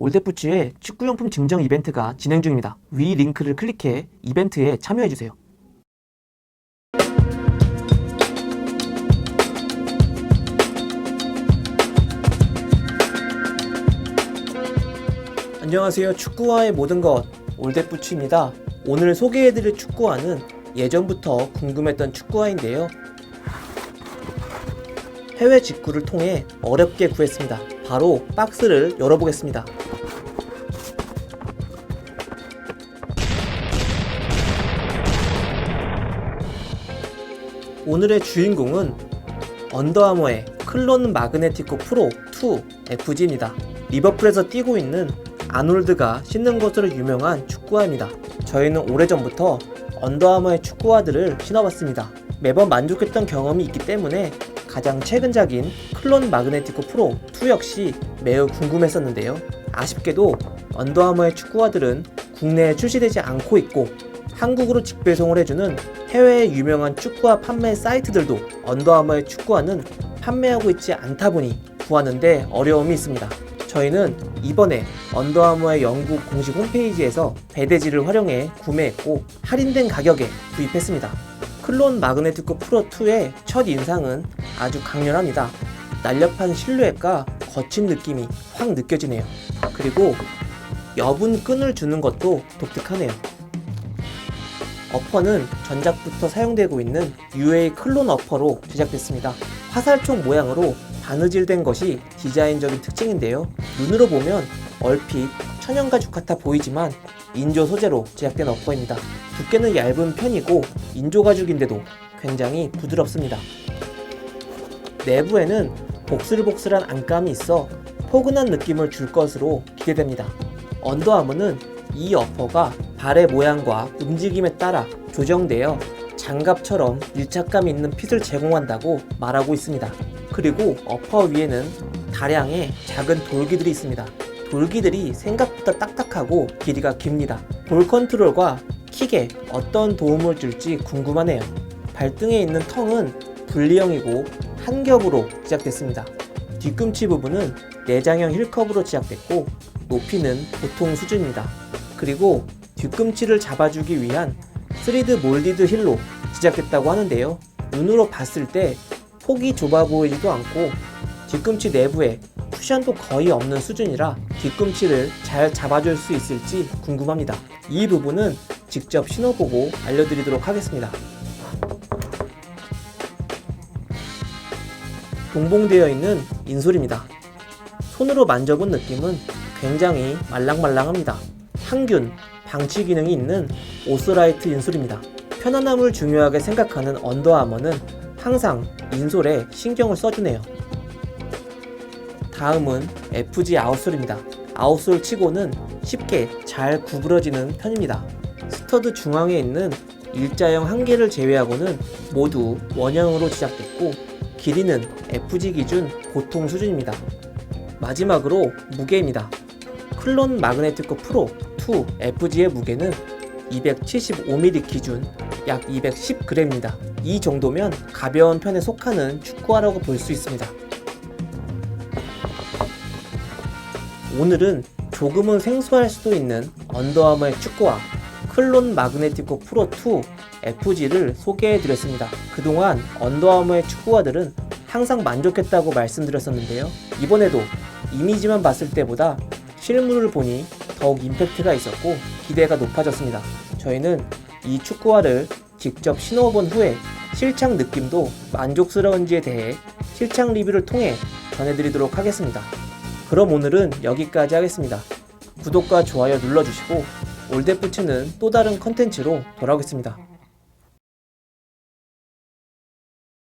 올데푸츠의 축구용품 증정 이벤트가 진행 중입니다. 위 링크를 클릭해 이벤트에 참여해주세요. 안녕하세요. 축구와의 모든 것 올데푸츠입니다. 오늘 소개해드릴 축구화는 예전부터 궁금했던 축구화인데요. 해외 직구를 통해 어렵게 구했습니다. 바로 박스를 열어보겠습니다. 오늘의 주인공은 언더아머의 클론 마그네티코 프로 2 FG입니다. 리버풀에서 뛰고 있는 아놀드가 신는 것으로 유명한 축구화입니다. 저희는 오래전부터 언더아머의 축구화들을 신어봤습니다. 매번 만족했던 경험이 있기 때문에 가장 최근작인 클론 마그네티코 프로 2 역시 매우 궁금했었는데요. 아쉽게도 언더아머의 축구화들은 국내에 출시되지 않고 있고 한국으로 직배송을 해주는 해외의 유명한 축구화 판매 사이트들도 언더아머의 축구화는 판매하고 있지 않다 보니 구하는데 어려움이 있습니다. 저희는 이번에 언더아머의 영국 공식 홈페이지에서 배대지를 활용해 구매했고 할인된 가격에 구입했습니다. 클론 마그네티코 프로 2의 첫 인상은 아주 강렬합니다. 날렵한 실루엣과 거친 느낌이 확 느껴지네요. 그리고 여분 끈을 주는 것도 독특하네요. 어퍼는 전작부터 사용되고 있는 UA 클론 어퍼로 제작됐습니다. 화살촉 모양으로 바느질된 것이 디자인적인 특징인데요. 눈으로 보면 얼핏 천연가죽 같아 보이지만 인조 소재로 제작된 어퍼입니다. 두께는 얇은 편이고 인조 가죽인데도 굉장히 부드럽습니다. 내부에는 복슬복슬한 안감이 있어 포근한 느낌을 줄 것으로 기대됩니다. 언더아머는 이 어퍼가 발의 모양과 움직임에 따라 조정되어 장갑처럼 밀착감 있는 핏을 제공한다고 말하고 있습니다. 그리고 어퍼 위에는 다량의 작은 돌기들이 있습니다. 돌기들이 생각보다 딱딱하고 길이가 깁니다. 볼 컨트롤과 킥에 어떤 도움을 줄지 궁금하네요. 발등에 있는 텅은 분리형이고 한 겹으로 제작됐습니다. 뒤꿈치 부분은 내장형 힐컵으로 제작됐고 높이는 보통 수준입니다. 그리고 뒤꿈치를 잡아주기 위한 3D 몰디드 힐로 제작됐다고 하는데요. 눈으로 봤을 때 폭이 좁아 보이지도 않고 뒤꿈치 내부에 쿠션도 거의 없는 수준이라 뒤꿈치를 잘 잡아줄 수 있을지 궁금합니다. 이 부분은 직접 신어보고 알려드리도록 하겠습니다. 동봉되어 있는 인솔입니다. 손으로 만져본 느낌은 굉장히 말랑말랑합니다. 항균, 방치 기능이 있는 오스라이트 인솔입니다. 편안함을 중요하게 생각하는 언더아머는 항상 인솔에 신경을 써주네요. 다음은 FG 아웃솔입니다. 아웃솔 치고는 쉽게 잘 구부러지는 편입니다. 스터드 중앙에 있는 일자형 한 개를 제외하고는 모두 원형으로 제작됐고 길이는 FG 기준 보통 수준입니다. 마지막으로 무게입니다. 클론 마그네티코 프로 2 FG의 무게는 275mm 기준 약 210g입니다. 이 정도면 가벼운 편에 속하는 축구화라고 볼 수 있습니다. 오늘은 조금은 생소할 수도 있는 언더아머의 축구화 클론 마그네티코 프로 2 FG를 소개해 드렸습니다. 그동안 언더아머의 축구화들은 항상 만족했다고 말씀드렸었는데요. 이번에도 이미지만 봤을 때보다 실물을 보니 더욱 임팩트가 있었고 기대가 높아졌습니다. 저희는 이 축구화를 직접 신어본 후에 실착 느낌도 만족스러운지에 대해 실착 리뷰를 통해 전해드리도록 하겠습니다. 그럼 오늘은 여기까지 하겠습니다. 구독과 좋아요 눌러주시고 올데프츠는 또 다른 컨텐츠로 돌아오겠습니다.